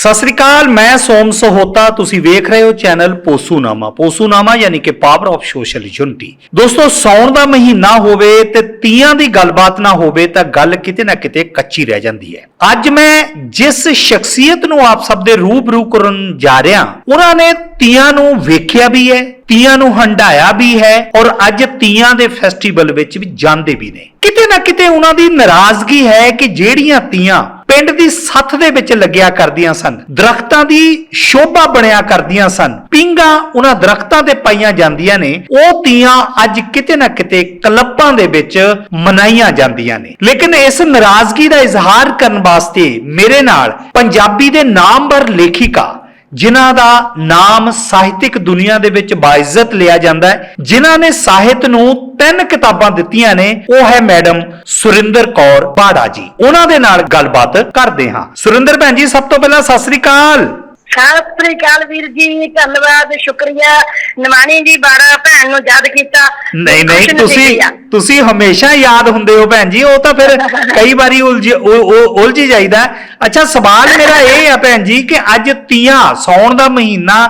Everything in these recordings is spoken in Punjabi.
ਸਤਿ ਸ੍ਰੀ ਅਕਾਲ, ਮੈਂ ਸੋਮ ਸਹੋਤਾ, ਤੁਸੀਂ ਵੇਖ ਰਹੇ ਹੋ ਚੈਨਲ ਪੋਸੂਨਾਮਾ। ਪੋਸੂਨਾਮਾ ਯਾਨੀ ਕਿ ਪਾਵਰ ਆਫ ਸੋਸ਼ਲ ਯੂਨਿਟੀ ਦੋਸਤੋ, ਸੌਣ ਦਾ ਮਹੀਨਾ ਹੋਵੇ ਤੇ ਤੀਆਂ ਦੀ ਗੱਲਬਾਤ ਨਾ ਹੋਵੇ ਤਾਂ ਗੱਲ ਕਿਤੇ ਨਾ ਕਿਤੇ ਕੱਚੀ ਰਹਿ ਜਾਂਦੀ ਹੈ। ਅੱਜ ਮੈਂ ਜਿਸ ਸ਼ਖਸੀਅਤ ਨੂੰ ਆਪ ਸਭ ਦੇ ਰੂਬਰੂ ਕਰਨ ਜਾ ਰਿਹਾ, ਉਹਨਾਂ ਨੇ ਤੀਆਂ ਨੂੰ ਵੇਖਿਆ ਵੀ ਹੈ, ਤੀਆਂ ਨੂੰ ਹੰਡਾਇਆ ਵੀ ਹੈ ਔਰ ਅੱਜ ਤੀਆਂ ਦੇ ਫੈਸਟੀਵਲ ਵਿੱਚ ਵੀ ਜਾਂਦੇ ਵੀ ਨੇ। ਕਿਤੇ ਨਾ ਕਿਤੇ ਉਹਨਾਂ ਦੀ ਨਾਰਾਜ਼ਗੀ ਹੈ ਕਿ ਜਿਹੜੀਆਂ ਤੀਆਂ ਪਿੰਡ ਦੀ ਸੱਥ ਦੇ ਵਿੱਚ ਲੱਗਿਆ ਕਰਦੀਆਂ ਸਨ। ਦਰਖਤਾਂ ਦੀ ਸ਼ੋਭਾ ਬਣਿਆ ਕਰਦੀਆਂ ਸਨ। ਪਿੰਗਾ ਉਹਨਾਂ ਦਰਖਤਾਂ ਤੇ ਪਾਈਆਂ ਜਾਂਦੀਆਂ ਨੇ। ਉਹ ਤੀਆਂ ਅੱਜ ਕਿਤੇ ਨਾ ਕਿਤੇ ਕਲੱਬਾਂ ਦੇ ਵਿੱਚ ਮਨਾਈਆਂ ਜਾਂਦੀਆਂ ਨੇ। ਲੇਕਿਨ ਇਸ ਨਾਰਾਜ਼ਗੀ ਦਾ ਇਜ਼ਹਾਰ ਕਰਨ ਵਾਸਤੇ ਮੇਰੇ ਨਾਲ ਪੰਜਾਬੀ ਦੇ ਨਾਮਵਰ ਲੇਖਿਕਾ ਜਿਨ੍ਹਾਂ ਦਾ ਨਾਮ ਸਾਹਿਤਿਕ ਦੁਨੀਆ ਦੇ ਵਿੱਚ ਬਾਇਜ਼ਤ ਲਿਆ ਜਾਂਦਾ ਹੈ ਜਿਨ੍ਹਾਂ ਨੇ ਸਾਹਿਤ ਨੂੰ ਤਿੰਨ ਕਿਤਾਬਾਂ ਦਿੱਤੀਆਂ ਨੇ ਉਹ ਹੈ ਮੈਡਮ ਸੁਰਿੰਦਰ ਕੌਰ ਬਾੜਾ ਜੀ। ਉਹਨਾਂ ਦੇ ਨਾਲ ਗੱਲਬਾਤ ਕਰਦੇ ਹਾਂ। ਸੁਰਿੰਦਰ ਭੈਣ ਜੀ ਸਭ ਤੋਂ ਪਹਿਲਾਂ ਸਤਿ ਸ੍ਰੀ ਅਕਾਲ। ਸਤਿ ਸ੍ਰੀ ਅਕਾਲ ਵੀਰ ਜੀ ਧੰਨਵਾਦ ਸ਼ੁਕਰੀਆ। ਨਿਮਾਣੀ ਜੀ ਬਾਰਾ ਭੈਣ ਨੂੰ ਯਾਦ ਕੀਤਾ। ਨਹੀਂ ਨਹੀਂ ਤੁਸੀਂ। ਤੁਸੀਂ ਹਮੇਸ਼ਾ ਯਾਦ ਹੁੰਦੇ ਹੋ ਭੈਣ ਜੀ ਉਹ ਤਾਂ ਫਿਰ ਕਈ ਵਾਰੀ ਉਲਝ ਉਹ- ਉਲਝ ਜਾਈਦਾ। ਅੱਛਾ ਸਵਾਲ ਮੇਰਾ ਇਹ ਆ ਭੈਣ ਜੀ ਕਿ ਅੱਜ ਤੀਆਂ ਸੌਣ ਦਾ ਮਹੀਨਾ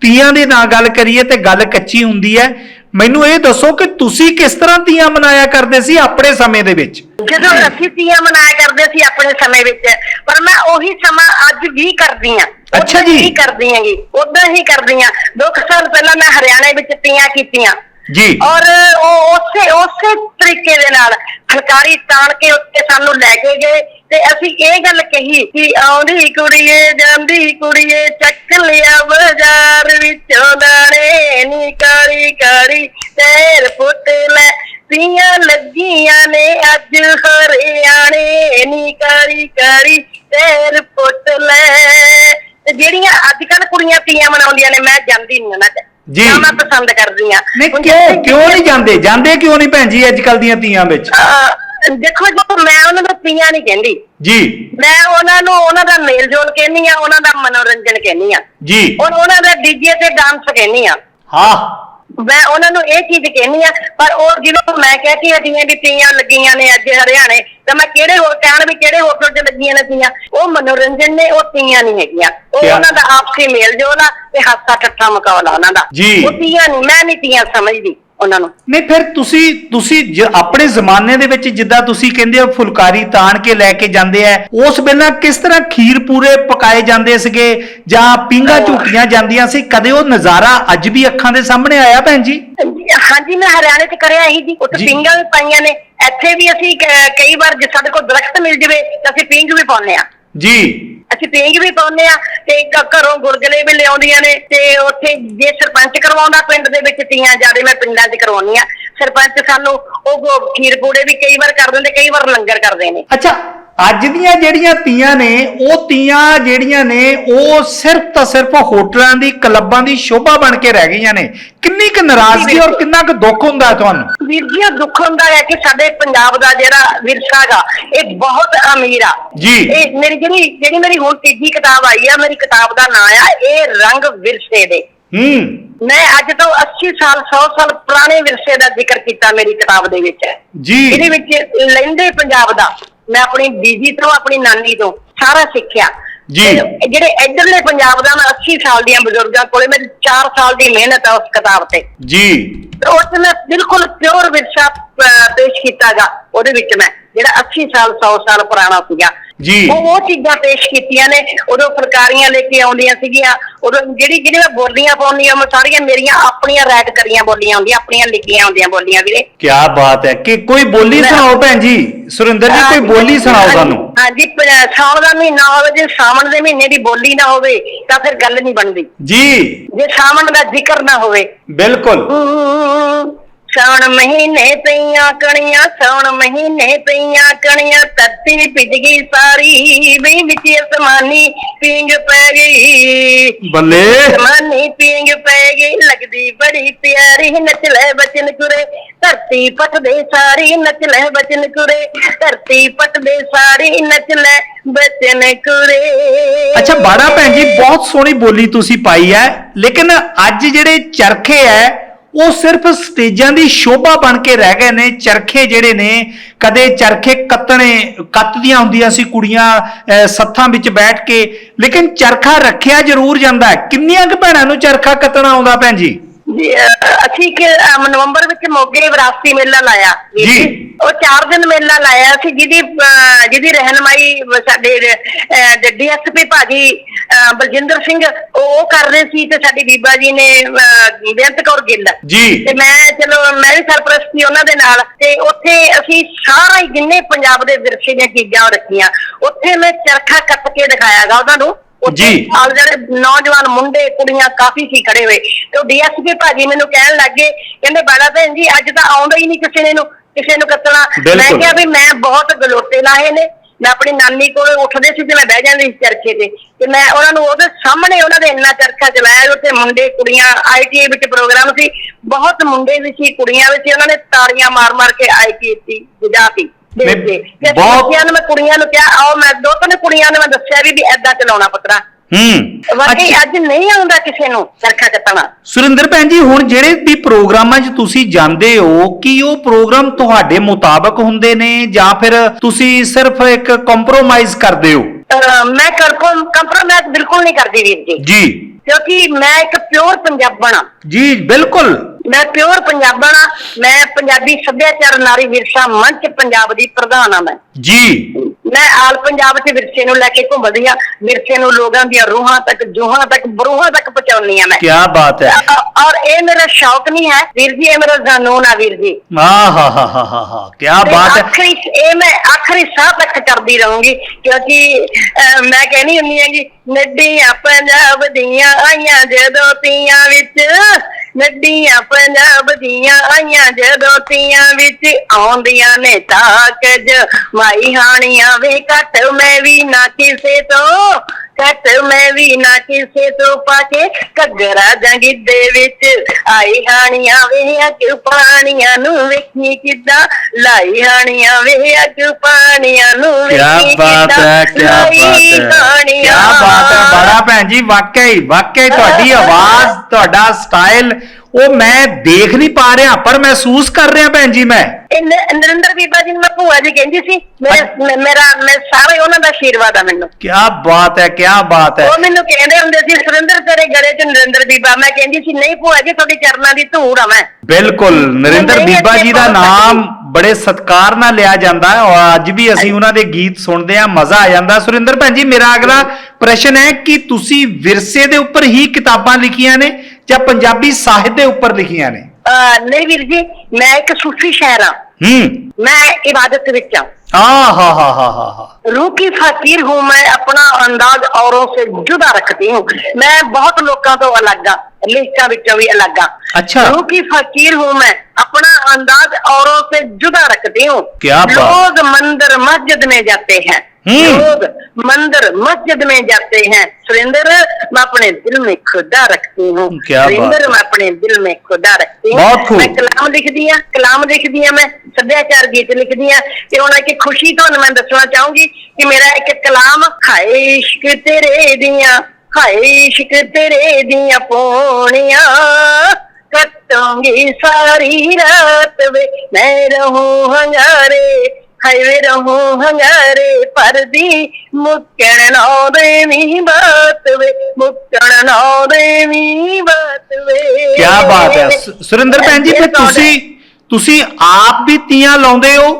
ਤੀਆਂ ਦੇ ਨਾਲ ਗੱਲ ਕਰੀਏ ਤੇ ਗੱਲ ਕੱਚੀ ਹੁੰਦੀ ਹੈ। ਮੈਨੂੰ ਇਹ ਦੱਸੋ ਕਿ ਤੁਸੀਂ ਕਿਸ ਤਰ੍ਹਾਂ ਤੀਆਂ ਮਨਾਇਆ ਕਰਦੇ ਸੀ ਆਪਣੇ ਸਮੇਂ ਦੇ ਵਿੱਚ? ਜਦੋਂ ਅਸੀਂ ਤੀਆਂ ਮਨਾਇਆ ਕਰਦੇ ਸੀ ਆਪਣੇ ਸਮੇਂ ਵਿੱਚ ਪਰ ਮੈਂ ਉਹੀ ਸਮਾਂ ਅੱਜ ਵੀ ਕਰਦੀ ਆ ਅੱਛਾ ਜੀ। ਕਰਦੀ ਆਂਗੀ ਉਦਾਂ ਹੀ ਕਰਦੀ ਆ ਦੋ ਕੁ ਸਾਲ ਪਹਿਲਾਂ ਮੈਂ ਹਰਿਆਣੇ ਵਿੱਚ ਤੀਆਂ ਕੀਤੀਆਂ। ਜੀ। ਔਰ ਉਹ ਉਸੇ ਉਸੇ ਤਰੀਕੇ ਦੇ ਨਾਲ ਫਲਕਾਰੀ ਤਾਣ ਕੇ ਉੱਤੇ ਸਾਨੂੰ ਲੈ ਕੇ ਗਏ। ਤੇ ਅਸੀਂ ਇਹ ਗੱਲ ਕਹੀ ਕਿ ਆਉਂਦੀ ਕੁੜੀਏ, ਜਾਂਦੀ ਕੁੜੀਏ, ਚੱਕ ਲਿਆ ਬਾਜ਼ਾਰ ਵਿੱਚੋਂ ਦਾਣੇ ਨੀ ਕਾਰੀ ਕਾਰੀ ਤੇਰ ਪੁੱਤ ਲੈ। ਪੀਆਂ ਲੱਗੀਆਂ ਨੇ ਅੱਜ ਹਰਿਆਣੇ, ਨੀ ਕਾਲੀ ਕਾਲੀ ਤੇਰ ਪੁੱਤ ਲੈ। ਤੇ ਜਿਹੜੀਆਂ ਅੱਜ ਕੱਲ ਕੁੜੀਆਂ ਤੀਆਂ ਮਨਾਉਂਦੀਆਂ ਨੇ, ਮੈਂ ਜਾਂਦੀ ਨਹੀਂ ਉਹਨਾਂ 'ਚ। ਜੀ। ਮੈਂ ਪਸੰਦ ਕਰਦੀ ਆ? ਨਹੀਂ ਕਿਉਂ ਕਿਉਂ ਨਹੀਂ ਜਾਂਦੇ? ਜਾਂਦੇ ਕਿਉਂ ਨਹੀਂ ਭੈਣ ਜੀ ਅੱਜ ਕੱਲ ਦੀਆਂ ਤੀਆਂ ਵਿੱਚ? ਦੇਖੋ ਜੀ ਮੈਂ ਉਹਨਾਂ ਨੂੰ ਤੀਆਂ ਨਹੀਂ ਕਹਿੰਦੀ। ਜੀ। ਮੈਂ ਉਹਨਾਂ ਨੂੰ ਉਹਨਾਂ ਦਾ ਮੇਲ ਜੋਲ ਕਹਿੰਦੀ ਆ ਉਹਨਾਂ ਦਾ ਮਨੋਰੰਜਨ ਕਹਿੰਦੀ ਆ। ਜੀ। ਔਰ ਉਹਨਾਂ ਦਾ ਡੀਜੇ ਤੇ ਡਾਂਸ ਕਹਿੰਦੀ ਆ। ਹਾਂ। ਮੈਂ ਉਹਨਾਂ ਨੂੰ ਇਹ ਚੀਜ਼ ਕਹਿੰਦੀ ਆ ਪਰ ਉਹ ਜਿਹਨੂੰ ਮੈਂ ਕਹਿ ਕੇ ਹਟੀਆਂ ਵੀ ਤੀਆਂ ਲੱਗੀਆਂ ਨੇ ਅੱਜ ਹਰਿਆਣੇ ਤਾਂ ਮੈਂ ਕਿਹੜੇ ਹੋ ਕਹਿਣ ਵੀ ਕਿਹੜੇ ਹੋਟਲ 'ਚ ਲੱਗੀਆਂ ਨੇ ਤੀਆਂ ਉਹ ਮਨੋਰੰਜਨ ਨੇ ਉਹ ਤੀਆਂ ਨਹੀਂ ਹੈਗੀਆਂ ਉਹ ਕਿਆ? ਉਹਨਾਂ ਦਾ ਆਪਸੀ ਮੇਲ ਜੋਲ ਆ ਤੇ ਹਾਸਾ ਠੱਠਾ ਮੁਕਾਬਲਾ ਉਹਨਾਂ ਦਾ ਜੀ। ਉਹ ਤੀਆਂ ਨਹੀਂ ਮੈਂ ਨਹੀਂ ਤੀਆਂ ਸਮਝਦੀ ਉਹਨਾਂ ਨੂੰ। ਨਹੀਂ ਫਿਰ ਤੁਸੀਂ ਤੁਸੀਂ ਜ- ਆਪਣੇ ਜ਼ਮਾਨੇ ਦੇ ਵਿੱਚ ਜਿੱਦਾਂ ਤੁਸੀਂ ਕਹਿੰਦੇ ਹੋ ਫੁਲਕਾਰੀ ਤਾਣ ਕੇ ਲੈ ਕੇ ਜਾਂਦੇ ਆ ਉਸ ਵੇਲੇ ਕਿਸ ਤਰ੍ਹਾਂ ਖੀਰ ਪੂਰੇ ਪਕਾਏ ਜਾਂਦੇ ਸੀਗੇ ਜਾਂ ਪਿੰਗਾ ਝੂਟੀਆਂ ਜਾਂਦੀਆਂ ਸੀ? ਕਦੇ ਉਹ ਨਜ਼ਾਰਾ ਅੱਜ ਵੀ ਅੱਖਾਂ ਦੇ ਸਾਹਮਣੇ ਆਇਆ ਭੈਣ ਜੀ? ਹਾਂਜੀ ਮੈਂ ਹਰਿਆਣੇ ਚ ਕਰਿਆ ਹੀ ਜੀ ਉੱਥੇ ਜੀ। ਪਿੰਗਾਂ ਵੀ ਪਾਈਆਂ ਨੇ। ਇੱਥੇ ਵੀ ਅਸੀਂ ਕ- ਕਈ ਵਾਰ ਜੇ ਸਾਡੇ ਕੋਲ ਦਰਖਤ ਮਿਲ ਜਵੇ ਤਾਂ ਅਸੀਂ ਪਿੰਗ ਵੀ ਪਾਉਂਦੇ ਆ ਜੀ। ਅਸੀਂ ਪਿੰਗ ਵੀ ਪਾਉਂਦੇ ਆ ਤੇ ਘ- ਘਰੋਂ ਗੁਰਗਲੇ ਵੀ ਲਿਆਉਂਦੀਆਂ ਨੇ ਤੇ ਉੱਥੇ ਜੇ ਸਰਪੰਚ ਕਰਵਾਉਂਦਾ ਪਿੰਡ ਦੇ ਵਿੱਚ ਤੀਆਂ ਜਿਆਦੇ ਮੈਂ ਪਿੰਡਾਂ 'ਚ ਕਰਵਾਉਣੀ ਆ ਸਰਪੰਚ ਸਾਨੂੰ ਉਹ ਖੀਰ ਪੂੜੇ ਵੀ ਕਈ ਵਾਰ ਕਰ ਦਿੰਦੇ, ਕਈ ਵਾਰ ਲੰਗਰ ਕਰਦੇ ਨੇ। ਅੱਛਾ ਅੱਜ ਦੀਆਂ ਜਿਹੜੀਆਂ ਤੀਆਂ ਨੇ ਉਹ ਤੀਆਂ ਜਿਹੜੀਆਂ ਨੇ ਉਹ ਸਿਰਫ ਤਾਂ ਸਿਰਫ ਹੋਟਲਾਂ ਦੀ ਕਲੱਬਾਂ ਦੀ ਸ਼ੋਭਾ ਬਣ ਕੇ ਰਹਿ ਗਈਆਂ ਨੇ। ਕਿੰਨੀ ਕੁ ਨਾਰਾਜ਼ਗੀ ਔਰ ਕਿੰਨਾ ਕੁ ਦੁੱਖ ਹੁੰਦਾ ਹੈ ਤੁਹਾਨੂੰ? ਵੀਰ ਜੀ ਦੁੱਖ ਹੁੰਦਾ ਹੈ ਕਿ ਸਾਡੇ ਪੰਜਾਬ ਦਾ ਜਿਹੜਾ ਵਿਰਸਾ ਇਹ ਬਹੁਤ ਅਮੀਰ ਆ। ਜੀ। ਇਹ ਮੇਰੀ ਜਿਹੜੀ ਜਿਹੜੀ ਮੇਰੀ ਹੁਣ ਤੀਜੀ ਕਿਤਾਬ ਆਈ ਆ ਮੇਰੀ ਕਿਤਾਬ ਦਾ ਨਾਮ ਆ ਇਹ ਰੰਗ ਵਿਰਸੇ ਦੇ। ਹੂੰ। ਮੈਂ ਅੱਜ ਤੋਂ 80 ਸਾਲ 100 ਸਾਲ ਪੁਰਾਣੇ ਵਿਰਸੇ ਦਾ ਜ਼ਿਕਰ ਕੀਤਾ ਮੇਰੀ ਕਿਤਾਬ ਦੇ ਵਿੱਚ। ਜੀ। ਇਹਦੇ ਵਿੱਚ ਲਹਿੰਦੇ ਪੰਜਾਬ ਦਾ। ਮੈਂ ਆਪਣੀ ਬੀਜੀ ਤੋਂ ਆਪਣੀ ਨਾਨੀ ਤੋਂ ਸਾਰਾ ਸਿੱਖਿਆ। ਜੀ। ਤੇ ਜਿਹੜੇ ਇਧਰਲੇ ਪੰਜਾਬ ਦਾ ਮੈਂ 80 ਸਾਲ ਦੀਆਂ ਬਜ਼ੁਰਗਾਂ ਕੋਲੇ ਮੇਰੀ 4 ਸਾਲ ਦੀ ਮਿਹਨਤ ਆ ਉਸ ਕਿਤਾਬ ਤੇ। ਜੀ। ਤੇ ਉਸ 'ਚ ਮੈਂ ਬਿਲਕੁਲ ਪਿਓਰ ਵਿਰਸਾ ਅਹ, ਪੇਸ਼ ਕੀਤਾਗਾ ਉਹਦੇ ਵਿੱਚ ਮੈਂ ਜਿਹੜਾ 80 ਸਾਲ 100 ਸਾਲ ਪੁਰਾਣਾ ਸੀਗਾ। ਜੀ। ਉਹ ਉਹ ਚੀਜ਼ਾਂ ਪੇਸ਼ ਕੀਤੀਆਂ ਨੇ ਉਦੋਂ ਫੁਲਕਾਰੀਆਂ ਲੈ ਕੇ ਆਉਂਦੀਆਂ ਸੀਗੀਆਂ ਉਦੋਂ ਜਿਹੜੀ ਜਿਹੜੀ ਮੈਂ ਬੋਲੀਆਂ ਪਾਉਂਦੀਆਂ ਮੈਂ ਸਾਰੀਆਂ ਮੇਰੀਆਂ ਆਪਣੀਆਂ ਰਾਇਟ ਕਰੀਆਂ ਬੋਲੀਆਂ ਆਉਂਦੀਆਂ ਆਪਣੀਆਂ ਲਿਖੀਆਂ ਆਉਂਦੀਆਂ ਬੋਲੀਆਂ ਵੀਰੇ। ਕੀ ਬਾਤ ਹੈ। ਕਿ ਕੋਈ ਬੋਲੀ ਸੁਣਾਓ ਭੈਣ ਜੀ? ਸੁਰਿੰਦਰ ਜੀ ਕੋਈ ਬੋਲੀ ਸੁਣਾਓ ਸਾਨੂੰ? ਹਾਂਜੀ ਸਾਉਣ ਦਾ ਮਹੀਨਾ ਹੋਵੇ ਜੇ ਸਾਵਣ ਦੇ ਮਹੀਨੇ ਦੀ ਬੋਲੀ ਨਾ ਹੋਵੇ ਤਾਂ ਫਿਰ ਗੱਲ ਨਹੀਂ ਬਣਦੀ। ਜੀ। ਜੇ ਸਾਵਣ ਦਾ ਜ਼ਿਕਰ ਨਾ ਹੋਵੇ। ਬਿਲਕੁਲ। ਸਾਉਣ ਮਹੀਨੇ ਪਈਆਂ ਕਣੀਆਂ ਸਾਉਣ ਮਹੀਨੇ ਪਈਆਂ ਕਣੀਆਂ ਧਰਤੀ ਭਿੱਜ ਗਈ ਸਾਰੀ ਵੇ ਵਿੱਚ ਅਸਮਾਨੀ ਪੀਂਗ ਪੈ ਗਈ। ਬੱਲੇ। ਅਸਮਾਨੀ ਪੀਂਗ ਪੈ ਗਈ ਲੱਗਦੀ ਬੜੀ ਪਿਆਰੀ ਨਚ ਲੈ ਬਚਨ ਕੁਰੇ। ਧਰਤੀ ਪਟਦੇ ਸਾਰੀ ਨਚ ਲੈ ਬਚਨ ਕੁਰੇ। ਧਰਤੀ ਪਟਦੇ ਸਾਰੀ ਨਚ ਲੈ ਬਚਨ ਕੁਰੇ। ਅੱਛਾ ਬਾੜਾ ਭੈਣ ਜੀ ਬਹੁਤ ਸੋਹਣੀ ਬੋਲੀ ਤੁਸੀਂ ਪਾਈ ਹੈ। ਲੇਕਿਨ ਅੱਜ ਜਿਹੜੇ ਚਰਖੇ ਹੈ ਉਹ ਸਿਰਫ ਸਟੇਜਾਂ ਦੀ ਸ਼ੋਭਾ ਬਣ ਕੇ ਰਹਿ ਗਏ ਨੇ ਚਰਖੇ ਜਿਹੜੇ ਨੇ ਕਦੇ ਚਰਖੇ ਕੱਤਣੇ ਕੱਤਦੀਆਂ ਹੁੰਦੀਆਂ ਸੀ ਕੁੜੀਆਂ ਸੱਥਾਂ ਵਿੱਚ ਬੈਠ ਕੇ ਲੇਕਿਨ ਚਰਖਾ ਰੱਖਿਆ ਜ਼ਰੂਰ ਜਾਂਦਾ ਹੈ। ਕਿੰਨੀਆਂ ਕੁ ਭੈਣਾਂ ਨੂੰ ਚਰਖਾ ਕੱਤਣਾ ਆਉਂਦਾ ਭੈਣ ਜੀ? ਅਸੀਂ ਕਿ ਨਵੰਬਰ ਵਿੱਚ ਮੋਗੇ ਵਿਰਾਸਤੀ ਮੇਲਾ ਲਾਇਆ। ਜੀ। ਉਹ 4 ਦਿਨ ਮੇਲਾ ਲਾਇਆ ਸੀ ਜਿਹਦੀ ਜਿਹਦੀ ਰਹਿਨਮਾਈ ਸਾਡੇ ਡੀਐਸਪੀ ਭਾਜੀ ਅਹ, ਬਲਜਿੰਦਰ ਸਿੰਘ ਉਹ ਕਰ ਰਹੇ ਸੀ ਤੇ ਸਾਡੀ ਬੀਬਾ ਜੀ ਨੇ ਬੇਅੰਤ ਕੌਰ ਗਿੱਲ। ਜੀ। ਤੇ ਮੈਂ ਚਲੋ ਮੈਂ ਵੀ ਸਰਪ੍ਰਸਤ ਸੀ ਉਹਨਾਂ ਦੇ ਨਾਲ ਤੇ ਉੱਥੇ ਅਸੀਂ ਸਾਰਾ ਹੀ ਜਿੰਨੇ ਪੰਜਾਬ ਦੇ ਵਿਰਸੇ ਦੀਆਂ ਚੀਜ਼ਾਂ ਰੱਖੀਆਂ ਉੱਥੇ ਮੈਂ ਚਰਖਾ ਕੱਤ ਕੇ ਦਿਖਾਇਆਗਾ ਉਹਨਾਂ ਨੂੰ। ਉੱਥੇ ਜੀ। ਨਾਲ ਜਿਹੜੇ ਨੌਜਵਾਨ ਮੁੰਡੇ ਕੁੜੀਆਂ ਕਾਫੀ ਸੀ ਖੜੇ ਹੋਏ। ਤੇ ਉਹ ਡੀਐਸਪੀ ਭਾਜੀ ਮੈਨੂੰ ਕਹਿਣ ਲੱਗੇ ਕਹਿੰਦੇ ਬਾਲਾ ਭੈਣ ਜੀ ਅੱਜ ਤਾਂ ਆਉਂਦਾ ਹੀ ਨਹੀਂ ਕਿਸੇ ਨੇ ਨੂੰ ਕਿਸੇ ਨੂੰ ਕੱਤਣਾ ਮੈਂ। ਕਿਹਾ ਵੀ ਮੈਂ ਬਹੁਤ ਗਲੋਟੇ ਲਾਏ ਨੇ। ਮੈਂ ਆਪਣੀ ਨਾਨੀ ਕੋਲ ਉੱਠਦੇ ਸੀ ਤੇ ਮੈਂ ਬਹਿ ਜਾਂਦੀ ਸੀ ਚਰਖੇ ਤੇ ਤੇ ਮੈਂ ਉਹਨਾਂ ਨੂੰ ਉਹਦੇ ਸਾਹਮਣੇ ਉਹਨਾਂ ਦੇ ਇੰਨਾ ਚਰਖਾ ਚਲਾਇਆ ਉੱਥੇ ਮੁੰਡੇ ਕੁੜੀਆਂ ਆਈਟੀਆਈ ਵਿੱਚ ਪ੍ਰੋਗਰਾਮ ਸੀ ਬਹੁਤ ਮੁੰਡੇ ਵੀ ਸੀ ਕੁੜੀਆਂ ਵੀ ਸੀ ਉਹਨਾਂ ਨੇ ਤਾੜੀਆਂ ਮਾਰ-ਮਾਰ ਕੇ ਆਈਟੀ ਸੀ ਗੁਜਾਤੀ ਕੇ। ਤੇ ਬਹੁਤ- ਨੂੰ ਮੈਂ ਕੁੜੀਆਂ ਨੂੰ ਕਿਹਾ ਆਓ ਮੈਂ ਦੋ ਤਿੰਨ ਕੁੜੀਆਂ ਨੂੰ ਮੈਂ ਦੱਸਿਆ ਵੀ ਵੀ ਐਦਾਂ ਚਲਾਉਣਾ ਪੁੱਤਰਾ ਹੂੰ। ਵਾਕਈ ਅੱਜ ਨਹੀਂ ਆਉਂਦਾ ਕਿਸੇ ਨੂੰ ਚਰਖਾ ਕੱਤਣਾ ਸੁਰਿੰਦਰ ਭੈਣ ਜੀ ਹੁਣ ਜਿਹੜੇ ਵੀ ਪ੍ਰੋਗਰਾਮਾਂ 'ਚ ਤੁਸੀਂ ਜਾਂਦੇ ਹੋ ਕੀ ਉਹ ਪ੍ਰੋਗਰਾਮ ਤੁਹਾਡੇ ਮੁਤਾਬਕ ਹੁੰਦੇ ਨੇ ਜਾਂ ਫਿਰ ਤੁਸੀਂ ਸਿਰਫ ਇੱਕ ਕੰਪਰੋਮਾਈਜ਼ ਕਰਦੇ ਹੋ? ਅਹ ਮੈਂ ਕੰਪਰੋਮਾਈਜ਼ ਬਿਲਕੁਲ ਨਹੀਂ ਕਰਦੀ ਵੀਰ ਜੀ। ਜੀ। ਕਿਉਂਕਿ ਮੈਂ ਇੱਕ ਪਿਓਰ ਪੰਜਾਬਣ ਆ ਜੀ ਬਿਲਕੁਲ। ਮੈਂ ਪਿਓਰ ਪੰਜਾਬਣ ਆ ਮੈਂ ਪੰਜਾਬੀ ਸੱਭਿਆਚਾਰ ਨਾਰੀ ਵਿਰਸਾ ਮੰਚ ਪੰਜਾਬ ਦੀ ਪ੍ਰਧਾਨ ਆ ਮੈਂ। ਜੀ। ਮੈਂ ਆਲ ਪੰਜਾਬ ਚ ਵਿਰਸੇ ਨੂੰ ਲੈ ਕੇ ਘੁੰਮਦੀ ਆ ਵਿਰਸੇ ਨੂੰ ਲੋਕਾਂ ਦੀਆਂ ਰੂਹਾਂ ਤੱਕ ਜੂਹਾਂ ਤੱਕ ਬਰੂਹਾਂ ਤੱਕ ਪਹੁੰਚਾਉਣੀ ਆ ਮੈਂ। ਕੀ ਬਾਤ ਹੈ। ਔਰ ਇਹ ਮੇਰਾ ਸ਼ੌਕ ਨਹੀਂ ਹੈ। ਵੀਰ ਜੀ ਇਹ ਮੇਰਾ ਕਾਨੂੰਨ ਆ ਵੀਰ ਜੀ। ਆ ਹਾ ਹਾ ਹਾ ਹਾ ਹਾ। ਕੀ ਬਾਤ ਹੈ। ਆਖਰੀ ਇਹ ਮੈਂ ਆਖਰੀ ਸਾਹ ਤੱਕ ਕਰਦੀ ਰਹੂੰਗੀ। ਕਿਉਂਕਿ ਮੈਂ ਕਹਿਣੀ ਹੁੰਦੀ ਹਾਂ ਕਿ ਨੱਡੀਆਂ ਪੰਜਾਬ ਦੀਆਂ ਆਈਆਂ ਜਦੋਂ ਤੀਆਂ ਵਿੱਚ ਨੱਡੀਆਂ ਪੰਜਾਬ ਦੀਆਂ ਆਈਆਂ ਜਦੋਂ ਤੀਆਂ ਵਿੱਚ ਆਉਂਦੀਆਂ ਨੇ ਤਾਕਜ। ਮਾਈ ਹਾਣੀਆਂ ਵੇ ਘੱਟ, ਮੈਂ ਵੀ ਨਾ ਕਿਸੇ ਤੋਂ ਘੱਟ ਮੈਂ ਵੀ ਨਾ ਕਿਸੇ ਤੋਂ ਪਾ ਕੇ ਘੱਗਰਾ ਜੰਗੀ ਦੇ ਵਿੱਚ ਆਈ ਹਾਣੀਆਂ ਵੇ ਅੱਗ ਪਾਣੀਆਂ ਨੂੰ ਵੇਖੀ ਕਿੱਦਾਂ? ਲਾਈ ਹਾਣੀਆਂ ਵੇ ਅੱਗ ਪਾਣੀਆਂ ਨੂੰ ਵੇਖੀ ਬਾਤ ਹੈ ਕੀ ਬਾਤ ਹੈ। ਕੀ ਬਾਤ ਹੈ ਬੜਾ ਭੈਣ ਜੀ ਵਾਕਈ ਵਾਕਈ ਤੁਹਾਡੀ ਆਵਾਜ਼ ਤੁਹਾਡਾ ਸਟਾਈਲ ਉਹ ਮੈਂ ਦੇਖ ਨਹੀਂ ਪਾ ਰਿਹਾ ਪਰ ਮਹਿਸੂਸ ਕਰ ਰਿਹਾ ਭੈਣ ਜੀ ਮੈਂ। ਇਹ ਨ- ਨਰਿੰਦਰ ਬੀਬਾ ਜੀ ਨੂੰ ਮੈਂ ਭੂਆ ਜੀ ਕਹਿੰਦੀ ਸੀ ਮੇਰੇ ਮੈਂ- ਮੇਰਾ ਮੈਂ ਸਾਰੇ ਉਹਨਾਂ ਦਾ ਆਸ਼ੀਰਵਾਦ ਆ ਮੈਨੂੰ। ਕੀ ਬਾਤ ਹੈ ਕੀ ਬਾਤ ਹੈ। ਉਹ ਮੈਨੂੰ ਕਹਿੰਦੇ ਹੁੰਦੇ ਸੀ ਸੁਰਿੰਦਰ ਤੇਰੇ ਗਲੇ 'ਚ ਨਰਿੰਦਰ ਬੀਬਾ। ਮੈਂ ਕਹਿੰਦੀ ਸੀ ਨਹੀਂ ਭੂਆ ਜੀ ਤੁਹਾਡੀ ਚਰਨਾਂ ਦੀ ਧੂੜ ਆ ਮੈਂ। ਬਿਲਕੁਲ ਨਰਿੰਦਰ ਨਹੀਂ, ਬੀਬਾ ਇੱਥੇ ਜੀ ਦਾ ਬਹੁਤ ਨਾਮ ਬੜੇ ਸਤਕਾਰ ਨਾਲ ਲਿਆ ਜਾਂਦਾ ਹੈ ਔਰ ਅੱਜ ਵੀ ਅਸੀਂ ਉਹਨਾਂ ਦੇ ਗੀਤ ਸੁਣਦੇ ਆ ਮਜ਼ਾ ਆ ਜਾਂਦਾ। ਸੁਰਿੰਦਰ ਭੈਣ ਜੀ ਮੇਰਾ ਅਗਲਾ ਪ੍ਰਸ਼ਨ ਹੈ ਕਿ ਤੁਸੀਂ ਵਿਰਸੇ ਦੇ ਉੱਪਰ ਹੀ ਕਿਤਾਬਾਂ ਲਿਖੀਆਂ ਨੇ ਜਾਂ ਪੰਜਾਬੀ ਸਾਹਿਤ ਦੇ ਉੱਪਰ ਲਿਖੀਆਂ ਨੇ ਅਹ ਨਹੀਂ ਵੀਰ ਜੀ ਮੈਂ ਇੱਕ ਸੂਫੀ ਸ਼ਾਇਰ ਆ ਹੂੰ ਮੈਂ ਇਬਾਦਤ ਵਿੱਚ ਆ ਆ ਹਾ ਹਾ ਹਾ ਹਾ ਹਾ रूह की फकीर हूँ मैं अपना अंदाज औरों से जुदा रखती हूँ मैं बहुत लोगों तो अलग हाँ लिस्टा विचों भी अलग हाँ अच्छा। रूह की फकीर हूँ मैं अपना अंदाज औरों से जुदा रखती हूँ क्या बात। लोग मंदिर मस्जिद में जाते हैं हम्म। लोग मंदिर मस्जिद में जाते हैं सुरेंद्र मैं अपने दिल में खुदा रखती हूँ क्या बात सुरेंद्र है। मैं अपने दिल में खुदा रखती हूँ बहुत खूब। मैं ਕਲਾਮ ਲਿਖਦੀ ਆ ਕਲਾਮ ਲਿਖਦੀ ਆ ਮੈਂ ਸੱਭਿਆਚਾਰ ਗੀਤ ਲਿਖਦੀ ਆ ਤੇ ਹੁਣ ਇੱਕ ਖੁਸ਼ੀ ਤੁਹਾਨੂੰ ਮੈਂ ਦੱਸਣਾ ਚਾਹੂੰਗੀ ਕਿ ਮੇਰਾ ਇੱਕ ਕਲਾਮ ਹਾਏ ਇਸ਼ਕ ਤੇਰੇ ਦੀਆਂ ਹਾਏ ਇਸ਼ਕ ਤੇਰੇ ਦੀਆਂ ਪੋਣੀਆਂ ਕੱਟਾਂਗੀ ਸਾਰੀ ਰਾਤ ਵੇ ਮੈਂ ਰਹੂੰ ਹੰਗਾਰੇ ਹਾਏ ਵੇ ਰਹੂੰ ਹੰਗਾਰੇ ਪਰਦੀ ਮੁੱਕਣ ਨਾ ਦੇਵੀਂ ਬਾਤ ਵੇ ਮੁੱਕਣ ਨਾ ਦੇਵੀਂ ਬਾਤ ਵੇ। ਕੀ ਬਾਤ ਹੈ। ਸੁਰਿੰਦਰ ਭੈਣ ਜੀ ਫਿਰ ਤੁਸੀਂ ਤੁਸੀਂ ਆਪ ਵੀ ਤੀਆਂ ਲਾਉਂਦੇ ਹੋ?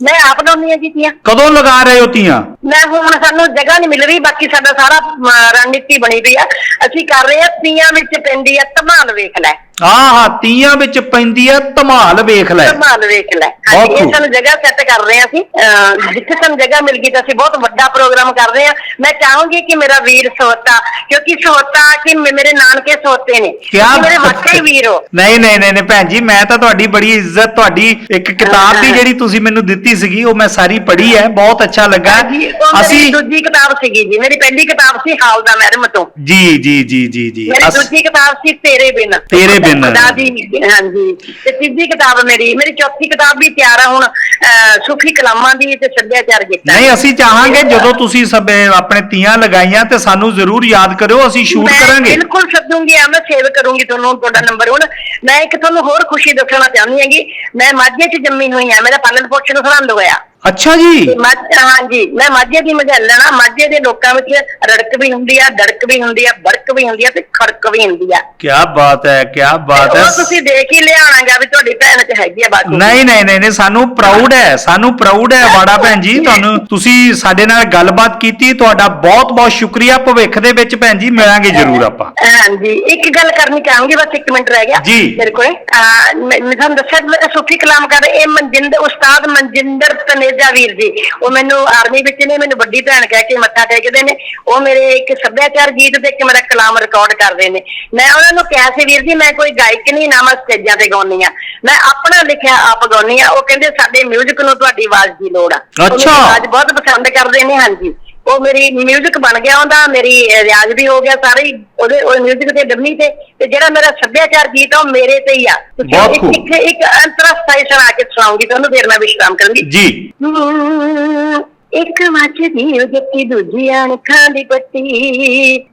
ਮੈਂ ਆਪ ਲਾਉਂਦੀ ਹਾਂ ਜੀ ਤੀਆਂ। ਕਦੋਂ ਲਗਾ ਰਹੇ ਹੋ ਤੀਆਂ? ਮੈਂ ਹੁਣ ਸਾਨੂੰ ਜਗ੍ਹਾ ਨਹੀਂ ਮਿਲ ਰਹੀ ਬਾਕੀ ਸਾਡਾ ਸਾਰਾ ਅਮ, ਰਣਨੀਤੀ ਬਣੀ ਪਈ ਆ। ਅਸੀਂ ਕਰ ਰਹੇ ਆ ਤੀਆਂ ਵਿੱਚ ਪੈਂਦੀ ਆ ਧਮਾਲ ਵੇਖ ਲੈ। ਹਾਂ ਹਾਂ ਤੀਆਂ ਵਿੱਚ ਪੈਂਦੀ ਆ ਧਮਾਲ ਵੇਖ ਲੈ। ਧਮਾਲ ਵੇਖ ਲੈ। ਬਹੁਤ ਹਾਂਜੀ ਇਹ ਖੂਬ। ਸਾਨੂੰ ਜਗ੍ਹਾ ਸੈੱਟ ਕਰ ਰਹੇ ਆ ਅਸੀਂ। ਅਹ, ਜਿੱਥੇ ਸਾਨੂੰ ਜਗ੍ਹਾ ਮਿਲ ਗਈ ਤਾਂ ਅਸੀਂ ਬਹੁਤ ਵੱਡਾ ਪ੍ਰੋਗਰਾਮ ਕਰ ਰਹੇ ਆ। ਮੈਂ ਚਾਹੂੰਗੀ ਕਿ ਮੇਰਾ ਵੀਰ ਸੋਤਾ ਕਿਉਂਕਿ ਸੋਤਾ ਕਿ ਮੇ- ਮੇਰੇ ਨਾਨਕੇ ਸੋਤੇ ਨੇ। ਕਿਆ ਤੁਸੀਂ ਮੇਰੇ ਵਾਕਈ ਵੀਰ ਹੋ। ਨਹੀਂ ਨਹੀਂ ਨਹੀਂ ਨਹੀਂ ਭੈਣ ਜੀ ਮੈਂ ਤਾਂ ਤੁਹਾਡੀ ਬੜੀ ਇੱਜ਼ਤ ਤੁਹਾਡੀ ਇੱਕ ਕਿਤਾਬ ਦੀ ਜਿਹੜੀ ਤੁਸੀਂ ਮੈਨੂੰ ਦਿੱਤੀ ਸੀਗੀ ਉਹ ਮੈਂ ਸਾਰੀ ਪੜ੍ਹੀ ਹੈ। ਬਹੁਤ ਅੱਛਾ ਲੱਗਾ। ਉਹ ਮੇਰੀ ਅਸੀਂ ਦੂਜੀ ਕਿਤਾਬ ਸੀਗੀ ਜੀ। ਮੇਰੀ ਪਹਿਲੀ ਕਿਤਾਬ ਸੀ ਹਾਲ ਦਾ ਮਹਿਰਮ ਤੋਂ। ਜੀ ਜੀ ਜੀ ਜੀ ਜੀ। ਮੇਰੀ ਅਸ- ਦੂਜੀ ਕਿਤਾਬ ਸੀ ਤੇਰੇ ਬਿਨ। ਤੇਰੇ ਦਿਨ। ਖੁਦਾ ਦੀ ਹਾਂਜੀ। ਤੇ ਤੀਜੀ ਕਿਤਾਬ ਮੇਰੀ ਮੇਰੀ ਚੌਥੀ ਕਿਤਾਬ ਵੀ ਤਿਆਰ ਆ ਹੁਣ ਅਹ, ਸੂਫੀ ਕਲਾਮਾਂ ਦੀ ਤੇ ਸੱਭਿਆਚਾਰ ਗੀਤਾਂ ਨਹੀਂ ਅਸੀਂ ਚਾਹਾਂਗੇ ਜਦੋਂ ਤੁਸੀਂ ਸਭ ਆਪਣੇ ਤੀਆਂ ਲਗਾਈਆਂ ਤੇ ਸਾਨੂੰ ਜ਼ਰੂਰ ਯਾਦ ਕਰਿਓ ਅਸੀਂ ਸ਼ੂਟ ਮੈਂ ਕਰਾਂਗੇ। ਬਿਲਕੁਲ ਸੱਦੂੰਗੀ ਆ ਮੈਂ ਸੇਵ ਕਰੂੰਗੀ ਤੁਹਾਨੂੰ ਤੁਹਾਡਾ ਨੰਬਰ ਹੁਣ। ਮੈਂ ਇੱਕ ਤੁਹਾਨੂੰ ਹੋਰ ਖੁਸ਼ੀ ਦੱਸਣਾ ਚਾਹੁੰਦੀ ਹੈਗੀ ਮੈਂ ਮਾਝੇ 'ਚ ਜੰਮੀ ਹੋਈ ਆ ਮੇਰਾ ਪਾਲਣ ਪੋਸ਼ਣ ਸਰਹੰਦ ਹੋਇਆ। ਅੱਛਾ ਜੀ। ਤੇ ਮੱਝ ਹਾਂਜੀ ਮੈਂ ਮਾਝੇ ਦੀ ਮਝੈਲਣ ਆ ਮਾਝੇ ਦੇ ਲੋਕਾਂ ਵਿੱਚ ਰੜਕ ਵੀ ਹੁੰਦੀ ਆ ਦੜਕ ਵੀ ਹੁੰਦੀ ਆ ਬੜਕ ਵੀ ਹੁੰਦੀ ਆ ਤੇ ਖੜਕ ਵੀ ਹੁੰਦੀ ਆ। ਕੀ ਬਾਤ ਹੈ ਕੀ ਬਾਤ ਹੈ। ਉਹ ਤੁਸੀਂ ਦੇਖ ਹੀ ਲਿਆਣਾਗਾ ਵੀ ਤੁਹਾਡੀ ਭੈਣ 'ਚ ਹੈਗੀ ਆ ਬਾਤ। ਨਹੀਂ ਨਹੀਂ ਨਹੀਂ ਨਹੀਂ ਸਾਨੂੰ ਪ੍ਰਾਊਡ ਹੈ ਸਾਨੂੰ ਪ੍ਰਾਊਡ ਹੈ ਵਾੜਾ ਭੈਣ ਜੀ ਤੁਹਾਨੂੰ ਤੁਸੀਂ ਸਾਡੇ ਨਾਲ ਗੱਲਬਾਤ ਕੀਤੀ ਤੁਹਾਡਾ ਬਹੁਤ ਬਹੁਤ ਸ਼ੁਕਰੀਆ ਭਵਿੱਖ ਦੇ ਵਿੱਚ ਭੈਣ ਜੀ ਮਿਲਾਂਗੇ ਜ਼ਰੂਰ ਆਪਾਂ। ਹਾਂਜੀ ਇੱਕ ਗੱਲ ਕਰਨੀ ਚਾਹੂੰਗੀ ਬਸ ਇੱਕ ਮਿੰਟ ਰਹਿ ਗਿਆ। ਜੀ। ਮੇਰੇ ਕੋਲੇ ਮੈਂ ਮੈਂ ਤੁਹਾਨੂੰ ਦੱਸਿਆ ਮੈਂ ਸੂਫੀ ਕਲਾਮ ਕਰ ਇਹ ਮਨਜਿੰਦਰ ਉਸਤਾਦ ਮਨਜਿੰਦਰ ਤਨੇਜਾ ਵੀਰ ਜੀ। ਉਹ ਮੈਨੂੰ ਆਰਮੀ ਵਿੱਚ ਨੇ ਮੈਨੂੰ ਵੱਡੀ ਭੈਣ ਕਹਿ ਕੇ ਮੱਥਾ ਟੇਕਦੇ ਨੇ। ਉਹ ਮੇਰੇ ਇੱਕ ਸੱਭਿਆਚਾਰ ਗੀਤ ਤੇ ਇੱਕ ਮੇਰਾ ਕਲਾਮ ਰਿਕਾਰਡ ਕਰਦੇ ਨੇ। ਮੈਂ ਉਹਨਾਂ ਨੂੰ ਕਿਹਾ ਸੀ ਵੀਰ ਜੀ ਮੈਂ ਕੋਈ ਗਾਇਕ ਨਹੀਂ ਨਾ ਮੈਂ ਸਟੇਜਾਂ ਤੇ ਗਾਉਣੀ ਆ ਮੈਂ ਆਪਣਾ ਲਿਖਿਆ ਆਪ ਗਾਉਣੀ ਆ ਉਹ ਕਹਿੰਦੇ ਸਾਡੇ 뮤직 ਨੂੰ ਤੁਹਾਡੀ ਆਵਾਜ਼ ਦੀ ਲੋੜ ਆ। ਅੱਛਾ। ਆਵਾਜ਼ ਬਹੁਤ ਪਸੰਦ ਕਰਦੇ ਨੇ ਹਾਂਜੀ। ਉਹ ਮੇਰੀ 뮤직 ਬਣ ਗਿਆ ਉਹਦਾ ਮੇਰੀ ਅਹ, ਰਿਆਜ਼ ਵੀ ਹੋ ਗਿਆ ਸਾਰੇ ਹੀ ਉਹਦੇ ਉਹ 뮤직 ਤੇ ਡੰਮੀ ਤੇ ਤੇ ਜਿਹੜਾ ਮੇਰਾ ਸੱਭਿਆਚਾਰ ਗੀਤ ਆ ਉਹ ਮੇਰੇ ਤੇ ਹੀ ਆ ਤੁਸੀਂ ਬਹੁਤ ਇੱਕ- ਖੂਬ। ਇੱਕ ਇੱਕ ਅੰਤਰਸਥਾਈ ਸੁਣਾ ਕੇ ਸੁਣਾਉਂਗੀ ਤੁਹਾਨੂੰ ਫਿਰ ਮੈਂ ਵਿਸ਼ਰਾਮ ਕਰਾਂਗੀ ਜੀ ਹਮ, ਇੱਕ ਮੱਝ ਦੀ ਉਹ ਜੱਟੀ ਦੂਜੀ ਅਣਖਾਂ ਦੀ ਪੱਟੀ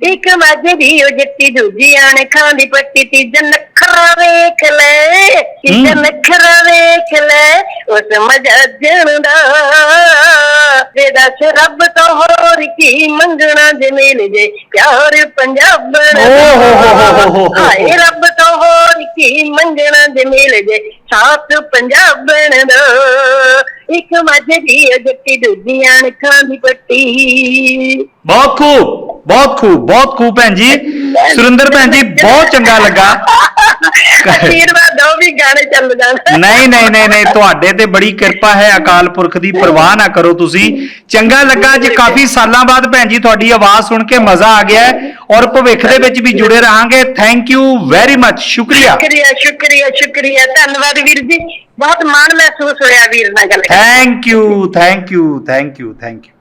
ਇੱਕ ਮੱਝ ਦੀ ਉਹ ਜੱਟੀ ਦੂਜੀ ਅਣਖਾਂ ਦੀ ਪੱਟੀ ਤੀਜਾ ਨਖਰਾ ਵੇਖ ਲੈ ਤੀਜਾ ਹਮ। ਨਖਰਾ ਵੇਖ ਲੈ ਉਸ ਮਜਜਣ ਦਾ ਵੇ ਦੱਸ ਰੱਬ ਤੋਂ ਹੋਰ ਕੀ ਮੰਗਣਾ ਜੇ ਮਿਲ ਜੇ ਪਿਆਰ ਪੰਜਾਬਣ। ਹਾਏ ਰੱਬ ਤੋਂ ਹੋਰ ਕੀ ਮੰਗਣਾ ਜੇ ਮਿਲ ਜੇ ਸਾਥ ਪੰਜਾਬਣ ਦਾ ਇੱਕ ਮੱਝ ਦੀ ਉਹ ਜੱਟੀ ਦੂਜੀਆਂ ਅੱਖਾਂ ਦੀ ਪੱਟੀ। ਬਹੁਤ ਖੂਬ ਬਹੁਤ ਖੂਬ ਬਹੁਤ ਖੂਬ ਭੈਣ ਜੀ। ਸੁਰਿੰਦਰ ਭੈਣ ਜੀ ਬਹੁਤ ਚੰਗਾ ਲੱਗਾ। ਆਸ਼ੀਰਵਾਦ ਦੋ ਵੀ ਗਾਣੇ ਚੱਲ ਜਾਣ। ਨਹੀਂ ਨਹੀਂ ਨਹੀਂ ਨਹੀਂ ਤੁਹਾਡੇ ਤੇ ਬੜੀ ਕਿਰਪਾ ਹੈ ਅਕਾਲ ਪੁਰਖ ਦੀ ਪਰਵਾਹ ਨਾ ਕਰੋ ਤੁਸੀਂ। ਚੰਗਾ ਲੱਗਾ ਅੱਜ ਕਾਫੀ ਸਾਲਾਂ ਬਾਅਦ ਭੈਣ ਜੀ ਤੁਹਾਡੀ ਆਵਾਜ਼ ਸੁਣ ਕੇ ਮਜ਼ਾ ਆ ਗਿਆ ਔਰ ਭਵਿੱਖ ਦੇ ਵਿੱਚ ਵੀ ਜੁੜੇ ਰਹਾਂਗੇ। ਥੈਂਕ ਯੂ ਵੈਰੀ ਮੱਚ ਸ਼ੁਕਰੀਆ। ਸ਼ੁਕਰੀਆ ਸ਼ੁਕਰੀਆ ਸ਼ੁਕਰੀਆ। ਧੰਨਵਾਦ ਵੀਰ ਜੀ। ਬਹੁਤ ਮਾਣ ਮਹਿਸੂਸ ਹੋਇਆ ਵੀਰ ਨਾਲ ਗੱਲ thank you thank you thank you thank you